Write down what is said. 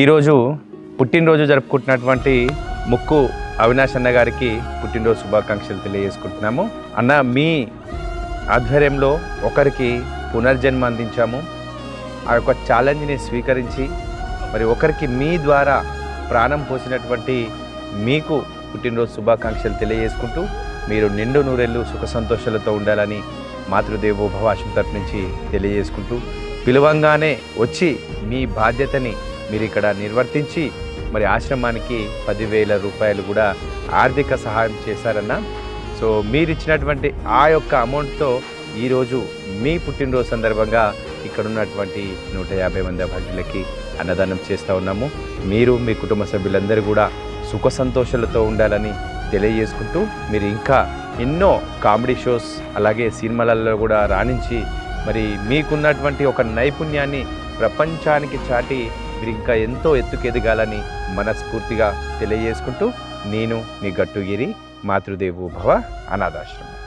ఈరోజు పుట్టినరోజు జరుపుకుంటున్నటువంటి ముక్కు అవినాష్ అన్న గారికి పుట్టినరోజు శుభాకాంక్షలు తెలియజేసుకుంటున్నాము. అన్న మీ ఆధ్వర్యంలో ఒకరికి పునర్జన్మ అందించాము. ఆ యొక్క ఛాలెంజ్ని స్వీకరించి మరి ఒకరికి మీ ద్వారా ప్రాణం పోసినటువంటి మీకు పుట్టినరోజు శుభాకాంక్షలు తెలియజేసుకుంటూ మీరు నిండు నూరెళ్ళు సుఖ సంతోషాలతో ఉండాలని మాతృదేవోభవాషం తరపు నుంచి తెలియజేసుకుంటూ పిలవంగానే వచ్చి మీ బాధ్యతని మీరు ఇక్కడ నిర్వర్తించి మరి ఆశ్రమానికి పదివేల రూపాయలు కూడా ఆర్థిక సహాయం చేశారన్న. సో మీరు ఇచ్చినటువంటి ఆ యొక్క అమౌంట్తో ఈరోజు మీ పుట్టినరోజు సందర్భంగా ఇక్కడ ఉన్నటువంటి నూట యాభై మంది అభాగ్యులకి అన్నదానం చేస్తూ ఉన్నాము. మీరు మీ కుటుంబ సభ్యులందరూ కూడా సుఖ సంతోషాలతో ఉండాలని తెలియజేసుకుంటూ మీరు ఇంకా ఎన్నో కామెడీ షోస్ అలాగే సినిమాలలో కూడా రాణించి మరి మీకున్నటువంటి ఒక నైపుణ్యాన్ని ప్రపంచానికి చాటి మీరు ఇంకా ఎంతో ఎత్తుకెదగాలని మనస్ఫూర్తిగా తెలియజేసుకుంటూ నేను మీ గట్టుగిరి మాతృదేవు భవ అనాథాశ్రమం.